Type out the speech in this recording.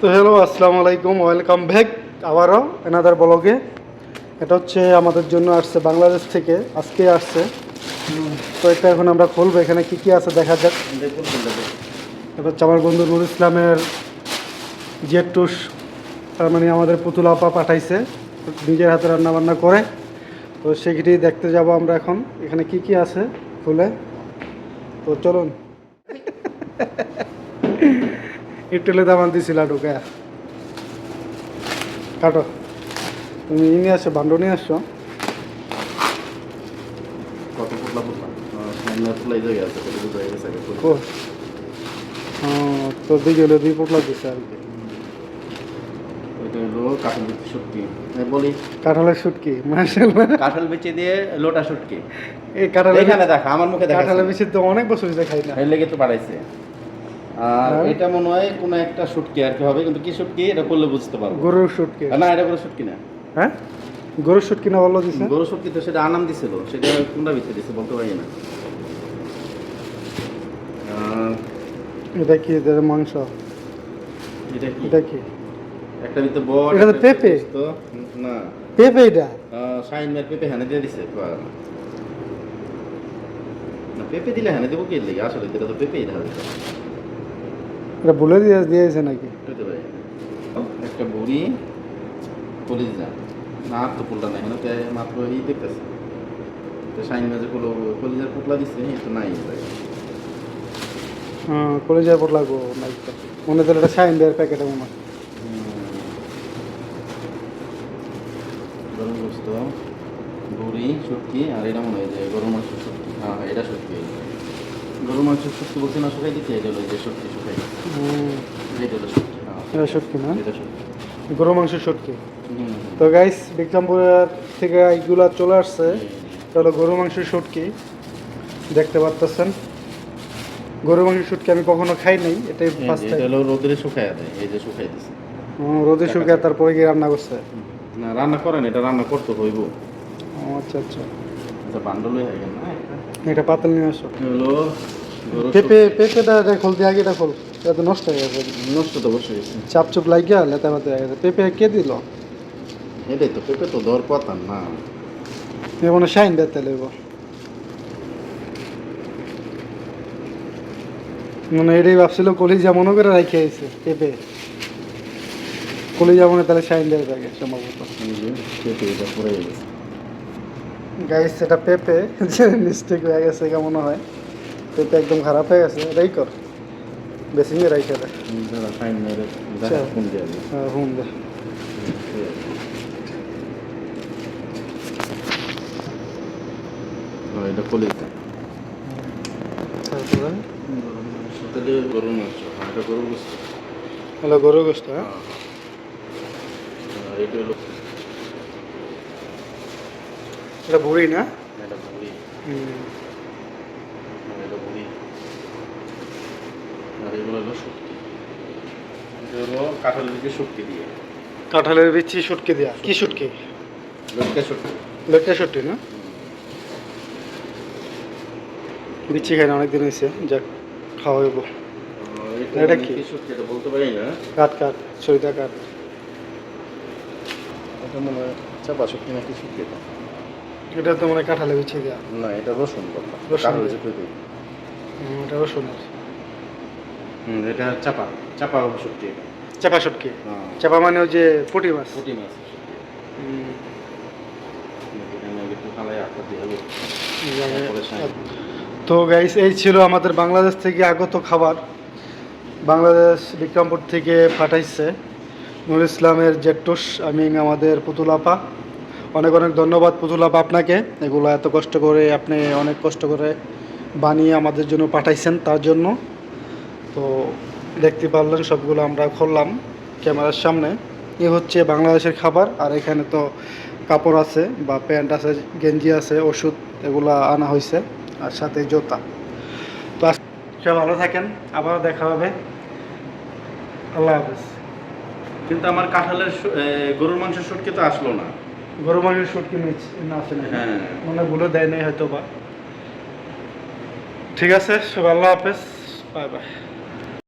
তো হ্যালো আসসালামু আলাইকুম ওয়েলকাম ব্যাক আবারও এনাদার ব্লগে এটা হচ্ছে আমাদের জন্য আসছে বাংলাদেশ থেকে, আজকে আসছে। তো এটা এখন আমরা খুলবো, এখানে কি কি আছে দেখা যাক। এটা হচ্ছে আমার বন্ধু নুর ইসলামের জেট টুস তার মানে আমাদের পুতুল আপা পাঠাইছে, নিজের হাতে রান্না বান্না করে। তো সেটি দেখতে যাব আমরা এখন, এখানে কি কি আছে খুলে। তো চলুন। ইটলে দামান দিছিল ঢুকে। কাটো। তুমি ই নিয়ে আসছো বান্ড নিয়ে আসছো কত তো দুই দিছে আর কি। কাঁঠাল বিচি শুটকি। বলি। কাঁঠালের শুটকি মার্শাল্লাহ কাঁঠাল বিচি দিয়ে লোটা শুটকি। এই এখানে দেখা আমার মুখে দেখা কাঁঠালের তো অনেক বছর খাই না। এর লেগে তো বাড়াইছে। আর হ্যাঁ। এটা মনে হয় কোনো একটা শুটকি আর কি হবে কিন্তু কি শুটকি এটা করলে বুঝতে পারব। গরুর শুটকি না এটা কোনো শুটকি না। হ্যাঁ? গরুর শুটকি না বলল দিছে? গরু শুটকি তো সেটা আনাম দিছিল সেটা কোনটা ভিতরে দিছে বলতে পারি না। এটা কি? এটা মাংস? এটা কি? এটা কি? একটা ভিতরে বড় এটা পেঁপে। না। পেঁপে এটা? শাইন মের পেঁপে হানে দিয়ে দিছে পেঁপে দিলে হানে দেবো কি লেগে? আসলে এটা তো পেঁপেই দেখা এটা বলে দিয়ে দিয়েছে নাকি? একটা বুড়ি পুলিশ যান না আর তো পুলটা নাই। তো মাত্র এই দেখতেছে। তো শাইন মেজে কোনো কলিজার পুটলা দিচ্ছে এই তো নাই হ্যাঁ কলেজের পোটলা গো নাই মনে হচ্ছে এটা সাইন দেওয়ার প্যাকেটে মনে হয়। গরম গোস্ত বুড়ি শুটকি আর এটা মনে হয় যে গরম মাংস শুটকি। হ্যাঁ হ্যাঁ এটা শুটকি। গরুর মাংস শুটকি বলছি না শুকাই দিতে এটা হলো যে শুটকি শুকাই। এটা হলো শুটকি হ্যাঁ। এটা না? এটা গরু মাংস শুটকি তো গাইস বিক্রমপুরের থেকে এইগুলা চলে আসছে। এটা হলো গরু মাংস শুটকি দেখতে পাচ্ছেন গরু মাংস শুটকি আমি কখনো খাই নাই এটাই ফার্স্ট টাইম রোদে শুকাই দেয় এই যে শুকাই দিছে। রোদে শুকিয়ে তারপরে গিয়ে রান্না করছে। না রান্না করেন এটা রান্না করতে হইব। ও আচ্ছা আচ্ছা। এটা বান্ডল হয়ে গেল না এটা। পাতাল নিয়ে আসো। হলো পেঁপে পেঁপেটা এটা খুলতে আগে এটা খোল এটা তো নষ্ট হয়ে গেছে। নষ্ট তো বসে গেছে চাপ চুপ লাগিয়া লেতা মাতে হয়ে গেছে পেঁপে কে দিল? এটাই তো পেঁপে তো দর পাতাম না। এ মনে শাইন দিতে লইব মানে এটাই ভাবছিল কলিজা মনে করে রাখি আইছে পেঁপে। কলিজা মনে তাহলে শাইন দেওয়া থাকে সম্ভবত। গাইস এটা পেঁপে যে মিস্টেক হয়ে গেছে কেমন হয়। পেঁপে একদম খারাপ হয়ে গেছে। এটাই কর। বেশি নিয়ে আচ্ছা। কোন দিয়ে দিই। হুম দে। ও, এটা কলিজা তারপরে গরুর মাংস। এটা গরুর গোস্ত। হলো গরু গোস্ত হ্যাঁ? এটা হলো এটা বুড়ি না? এটা বুড়ি হুম আর এটা বুড়ি আর এগুলো হলো শুটকি। এটা কাঁঠালের দিকে শুটকি দিয়ে। কাঁঠালের বিচি শুটকি দেয়া। কি শুটকি। লটকা শুটকি। লোকটা শুটকি না? বিচি খাই না অনেকদিন হয়েছে যাক খাওয়া হইব। এটা কি? শুটকি? এটা বলতে পারি না। কাট কাট সরিতা কাট এটা মনে হয় চাপা শুটকি নাকি শুটকি এটা? এটা তো মানে কাঁঠালে বিচি দেয়া। না এটা রসুন কথা রসুন। এটা রসুনের। হুম এটা চাপা চাপা শুটকি এটা। চাপা শুটকি হ্যাঁ। চাপা মানে ওই যে পুঁটি মাছ। পুঁটি মাছ। তো গাইস এই ছিল আমাদের বাংলাদেশ থেকে আগত খাবার। বাংলাদেশ বিক্রমপুর থেকে পাঠাইছে। নুর ইসলামের জেটুস আমি আমাদের পুতুল আপা। অনেক অনেক ধন্যবাদ পুতুল আপা আপনাকে। এগুলো এত কষ্ট করে আপনি অনেক কষ্ট করে বানিয়ে আমাদের জন্য পাঠাইছেন তার জন্য। তো দেখতে পারলেন সবগুলো আমরা খুললাম ক্যামেরার সামনে। এ হচ্ছে বাংলাদেশের খাবার আর এখানে তো কাপড় আছে বা প্যান্ট আছে গেঞ্জি আছে ওষুধ এগুলা আনা হয়েছে আর সাথে জুতা। তো সব ভালো থাকেন আবারও দেখা হবে। আল্লাহ হাফেজ। কিন্তু আমার কাঁঠালের গরুর মাংসের শুটকি তো আসলো না। গরু মাংসের কিনে না আসে না হ্যাঁ। মনে ভুলে দেয় নাই হয়তো বা ঠিক আছে সব আল্লাহ হাফেজ। Bye bye.